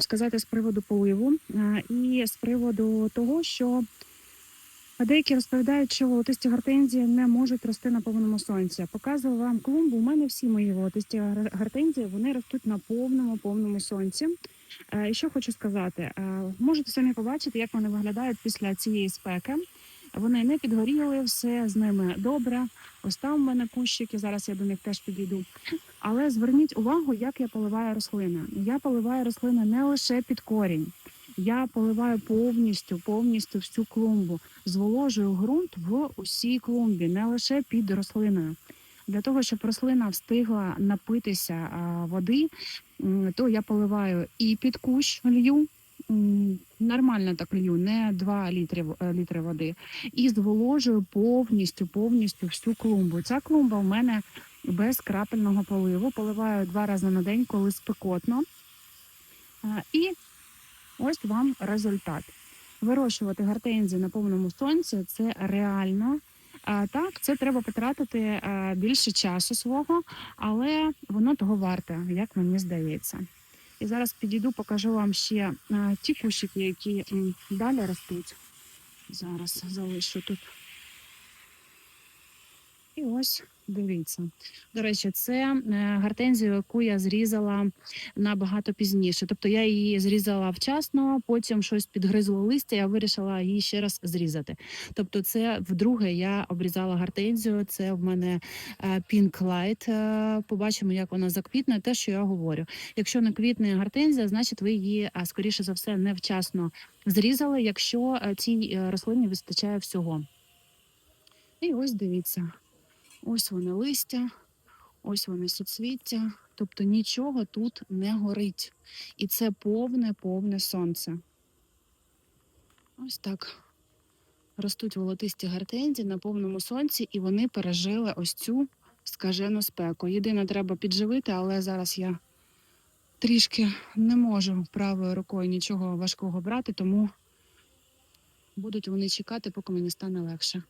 сказати з приводу поливу е, і з приводу того, що деякі розповідають, що волотисті гортензії не можуть рости на повному сонці. Показував вам клумбу. У мене всі мої волотисті гортензії вони ростуть на повному повному сонці. Е, І що хочу сказати, Е, можете самі побачити, як вони виглядають після цієї спеки. Вони не підгоріли, все з ними добре. Ось там у мене кущики. Зараз я до них теж підійду. Але зверніть увагу, як я поливаю рослини. Я поливаю рослини не лише під корінь. Я поливаю повністю, повністю всю клумбу. Зволожую ґрунт в усій клумбі, не лише під рослиною. Для того, щоб рослина встигла напитися води, то я поливаю і під кущ лью, нормально так лью, не 2 літри, е, літри води, і зволожую повністю, повністю всю клумбу. Ця клумба в мене без крапельного поливу. Поливаю два рази на день, коли спекотно. І ось вам результат. Вирощувати гортензії на повному сонці це реально. Так, це треба потратити е, більше часу свого, але воно того варте, як мені здається. І зараз підійду, покажу вам ще е, ті кущики, які далі ростуть. Зараз залишу тут. І ось дивіться. До речі, це е, гортензія, яку я зрізала набагато пізніше. Тобто я її зрізала вчасно, потім щось підгризло листя, я вирішила її ще раз зрізати. Тобто, це вдруге я обрізала гортензію. Це в мене е, Pink Light. Е, Побачимо, як вона заквітне. Те, що я говорю. Якщо не квітне гортензія, значить ви її а, скоріше за все невчасно зрізали, якщо цій рослині вистачає всього. І ось дивіться. Ось вони листя, ось вони суцвіття. Тобто нічого тут не горить. І це повне, повне сонце. Ось так. Ростуть волотисті гортензії на повному сонці, і вони пережили ось цю скажену спеку. Єдине, треба підживити, але зараз я трішки не можу правою рукою нічого важкого брати, тому будуть вони чекати, поки мені стане легше.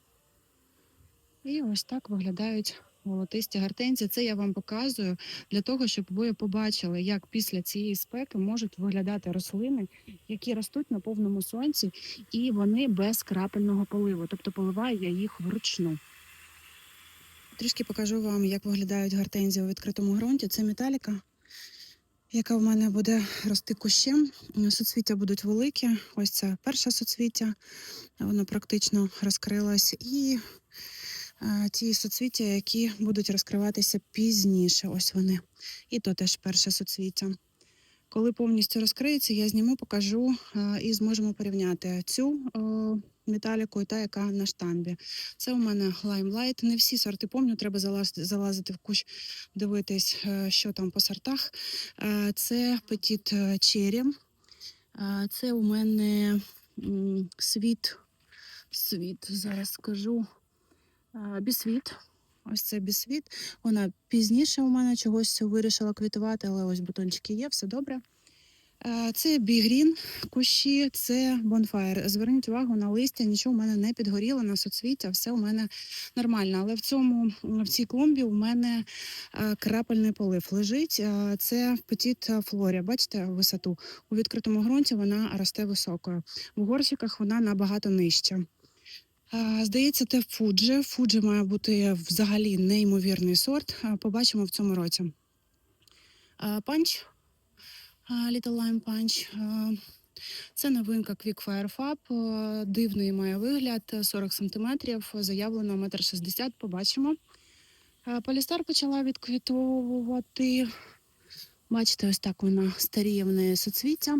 І ось так виглядають волотисті гортензії. Це я вам показую для того, щоб ви побачили, як після цієї спеки можуть виглядати рослини, які ростуть на повному сонці, і вони без крапельного поливу. Тобто поливаю я їх вручну. Трішки покажу вам, як виглядають гортензії у відкритому ґрунті. Це металіка, яка в мене буде рости кущем. Суцвіття будуть великі. Ось це перше суцвіття, воно практично розкрилось. І ті суцвіття, які будуть розкриватися пізніше. Ось вони. І то теж перше суцвіття. Коли повністю розкриється, я зніму, покажу і зможемо порівняти цю металіку і та, яка на штамбі. Це у мене Limelight. Не всі сорти помню, треба залазити, в кущ, дивитись, е, що там по сортах. Е, Це Cherry. Е, Це у мене світ, світ, зараз скажу. Бісвіт. Ось це бісвіт. Вона пізніше у мене чогось вирішила квітувати, але ось бутончики є, все добре. Це бігрін кущі, це бонфаєр. Зверніть увагу на листя, нічого у мене не підгоріло на соцвіття, все у мене нормально. Але в цьому в цій клумбі у мене крапельний полив лежить. Це Petit Флорія. Бачите висоту? У відкритому ґрунті вона росте високою. В горщиках вона набагато нижча. Здається, це Фуджи. Фуджи має бути взагалі неймовірний сорт. Побачимо в цьому році. Панч. Little Lime Punch. Це новинка Quick Fire Fab. Дивний має вигляд, е, 40 см, заявлено 1,60 м. Побачимо. Полістар почала відквітовувати. Бачите, ось так вона старіє в неї соцвіття.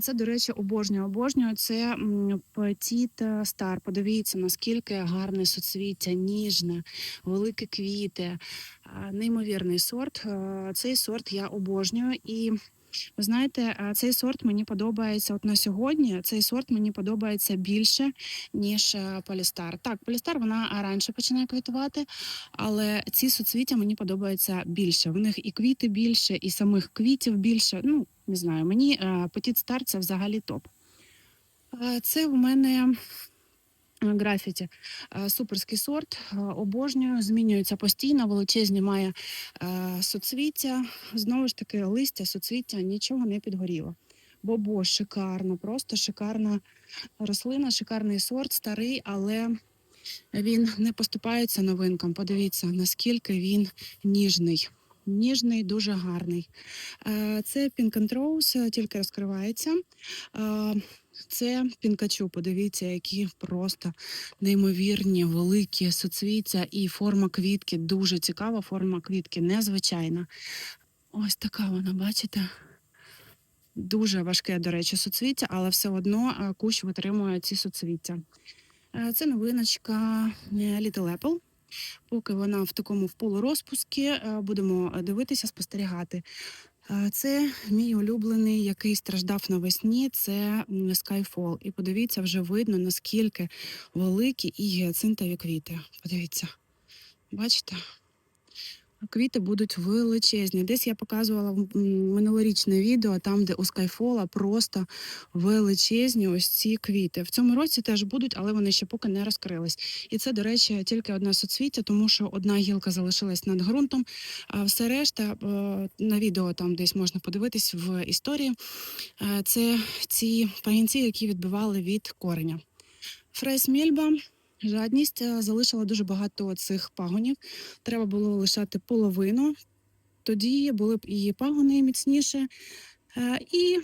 Це, до речі, обожнюю, обожнюю. Це Петіт Стар. Подивіться, наскільки гарне соцвіття, ніжне, великі квіти, неймовірний сорт. Е, Цей сорт я обожнюю. І ви знаєте, е, цей сорт мені подобається от на сьогодні. Цей сорт мені подобається більше, ніж е, Полістар. Так, Полістар вона раніше починає квітувати, але ці соцвіття мені подобаються більше. В них і квіти більше, і самих квітів більше. Ну, не знаю, мені е, Petit Star це взагалі топ. Е, Це в мене е, графіті. Е, Суперський сорт, е, обожнюю, змінюється постійно, величезні має е, соцвіття. Знову ж таки, листя, соцвіття, нічого не підгоріло. Бобо шикарно, просто шикарна рослина, шикарний сорт, старий, але він не поступається новинкам. Подивіться, наскільки він ніжний. Ніжний, дуже гарний. Це Pink Rose, тільки розкривається. Це пінкачу. Подивіться, які просто неймовірні, великі соцвіття і форма квітки дуже цікава. Форма квітки незвичайна. Ось така вона, бачите? Дуже важке, до речі, соцвіття, але все одно е, кущ витримує ці соцвіття. Е, Це новиночка е, Little Apple. Поки вона в такому в полурозпуску, будемо дивитися, спостерігати. Е, Це мій улюблений, який страждав навесні. Це Skyfall. І подивіться, вже видно, наскільки великі і гіацинтові квіти. Подивіться, бачите? Квіти будуть величезні. Десь я показувала минулорічне відео, там, де у Skyfall просто величезні ось ці квіти. В цьому році теж будуть, але вони ще поки не розкрились. І це, до речі, тільки одне соцвіття, тому що одна гілка залишилась над ґрунтом, а все решта е, на відео там десь можна подивитись в історії. е, Це ці пагінці, які відбивали від кореня. Фрес Мільба. Жадність е, залишила дуже багато цих пагонів. Треба було лишати половину. Тоді були б і пагони міцніше, і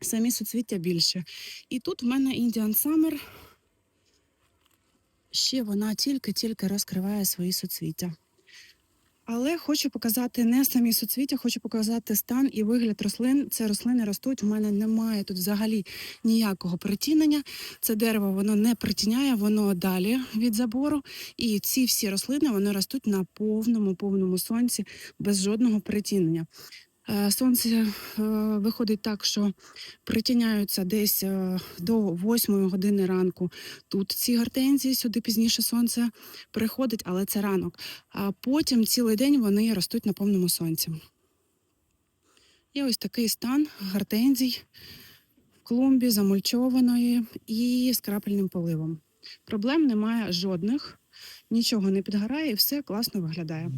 самі суцвіття більше. І тут в мене Indian Summer. Ще вона тільки-тільки розкриває свої суцвіття. Але хочу показати не самі суцвіття, хочу показати стан і вигляд рослин. Це рослини ростуть. У мене немає тут взагалі ніякого притінення. Це дерево воно не притіняє, воно далі від забору. І ці всі рослини вони ростуть на повному, повному сонці без жодного притінення. Е, Сонце е, виходить так, що притіняються десь е, до 8 години ранку. Тут ці гортензії, сюди пізніше сонце приходить, але це ранок. А потім цілий день вони ростуть на повному сонці. І ось такий стан гортензій в клумбі замульчованої і з крапельним поливом. Проблем немає жодних, нічого не підгорає і все класно виглядає.